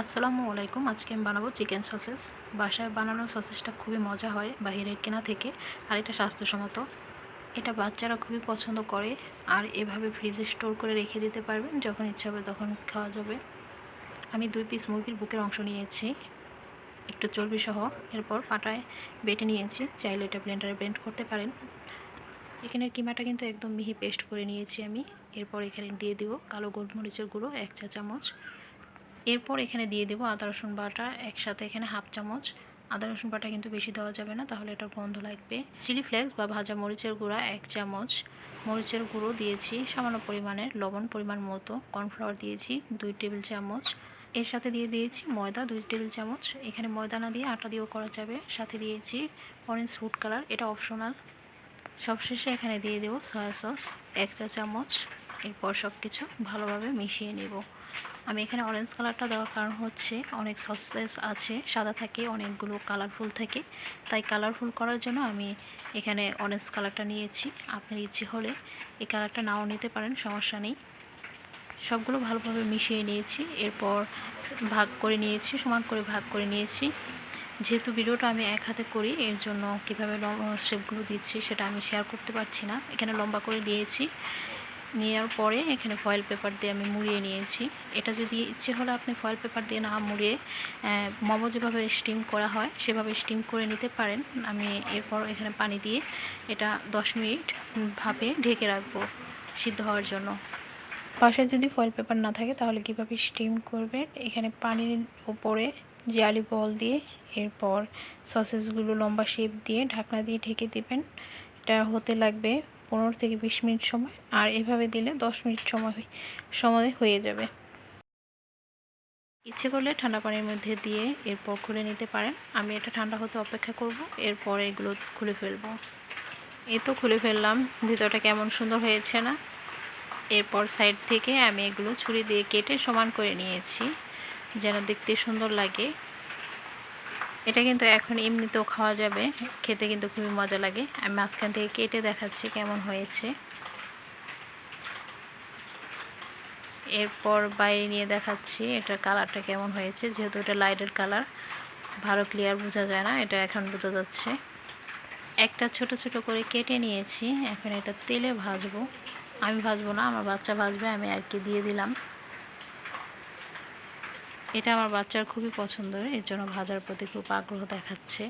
আসসালামু আলাইকুম। আজকে আমি বানাবো চিকেন সসেস। বাসায় বানানো সসেসটা খুবই মজা হয় বাইরের কেনা থেকে, আর এটা স্বাস্থ্যসম্মত। এটা বাচ্চারা খুবই পছন্দ করে, আর এভাবে ফ্রিজে স্টোর করে রেখে দিতে পারবেন যখন ইচ্ছা হবে তখন খাওয়া যাবে। আমি দুই পিস মুরগির বুকের অংশ নিয়েছি, একটু চর্বি সহ এরপর পাটায় বেটে নিয়েছি, চাইলে এটা ব্লেন্ডারে ব্লেন্ড করতে পারেন। চিকেনের কিমাটা কিন্তু একদম মিহি পেস্ট করে নিয়েছি আমি। এরপর এখানে দিয়ে দিব কালো গোলমরিচের গুঁড়ো, এক চা চামচ এরপর এখানে দিয়ে দেবো আদা, রসুন বাটা একসাথে এখানে হাফ চামচ। আদা, রসুন বাটা কিন্তু বেশি দেওয়া যাবে না, তাহলে এটার গন্ধ লাগবে। চিলি ফ্লেক্স বা ভাজা মরিচের গুঁড়া এক চামচ। মরিচের গুঁড়ো দিয়েছি, সামান্য পরিমাণের, লবণ পরিমাণ মতো। কর্নফ্লাওয়ার দিয়েছি দুই টেবিল চামচ। এর সাথে দিয়ে দিয়েছি ময়দা, দুই টেবিল চামচ। এখানে ময়দা না দিয়ে আটা দিয়েও করা যাবে। সাথে দিয়েছি অরেঞ্জ ফুড কালার এটা অপশনাল সবশেষে এখানে দিয়ে দেবো সয়া সস এক চা চামচ। এরপর সব কিছু ভালোভাবে মিশিয়ে নেব। আমি এখানে অরেঞ্জ কালারটা দেওয়ার কারণ হচ্ছে অনেক সসেস আছে, সাদা থাকে, অনেকগুলো কালারফুল থাকে। তাই কালারফুল করার জন্য আমি এখানে অরেঞ্জ কালারটা নিয়েছি। আপনার ইচ্ছে হলে এই কালারটা নাও নিতে পারেন, সমস্যা নেই। সবগুলো ভালোভাবে মিশিয়ে নিয়েছি, এরপর ভাগ করে নিয়েছি, সমান করে ভাগ করে নিয়েছি। যেহেতু ভিডিওটা আমি এক হাতে করি, এর জন্য কীভাবে শেপগুলো দিচ্ছি সেটা আমি শেয়ার করতে পারছি না। এখানে লম্বা করে দিয়েছি। নেওয়ার পরে এখানে ফয়েল পেপার দিয়ে আমি মুড়িয়ে নিয়েছি। এটা যদি ইচ্ছে হলে আপনি ফয়েল পেপার দিয়ে না মুড়িয়ে মোমো যেভাবে স্টিম করা হয়, সেভাবে স্টিম করে নিতে পারেন। আমি এরপর এখানে পানি দিয়ে এটা দশ মিনিট ভাপে ঢেকে রাখব সিদ্ধ হওয়ার জন্য। পাশে যদি ফয়েল পেপার না থাকে, তাহলে কীভাবে স্টিম করবেন এখানে পানির উপরে জালি বল দিয়ে এরপর সসেসগুলো লম্বা শেপ দিয়ে ঢাকনা দিয়ে ঢেকে দেবেন। এটা হতে লাগবে পনেরো থেকে বিশ মিনিট সময়, আর এভাবে দিলে দশ মিনিট সময় সময় হয়ে যাবে। ইচ্ছে করলে ঠান্ডা পানির মধ্যে দিয়ে এরপর খুলে নিতে পারেন। আমি এটা ঠান্ডা হতে অপেক্ষা করব, এরপর এগুলো খুলে ফেলব। এ তো খুলে ফেললাম, ভিতরটা কেমন সুন্দর হয়েছে না? এরপর সাইড থেকে আমি এগুলো ছুরি দিয়ে কেটে সমান করে নিয়েছি, যেন দেখতে সুন্দর লাগে। এটা কিন্তু এখন এমনিতেও খাওয়া যাবে। খেতে কিন্তু খুবই মজা লাগে। আমি মাঝখান থেকে কেটে দেখাচ্ছি কেমন হয়েছে। এরপর বাইরে নিয়ে দেখাচ্ছি এটার কালারটা কেমন হয়েছে। যেহেতু এটা লাইটের কালার, ভালো ক্লিয়ার বোঝা যায় না, এটা এখন বোঝা যাচ্ছে। একটা ছোট ছোট করে কেটে নিয়েছি। এখন এটা তেলে ভাজবো। আমি ভাজবো না, আমার বাচ্চা ভাজবে, আমি আর কি দিয়ে দিলাম। এটা আমার বাচ্চার খুবই পছন্দের এর জন্য ভাজার প্রতি খুব আগ্রহ দেখাচ্ছে।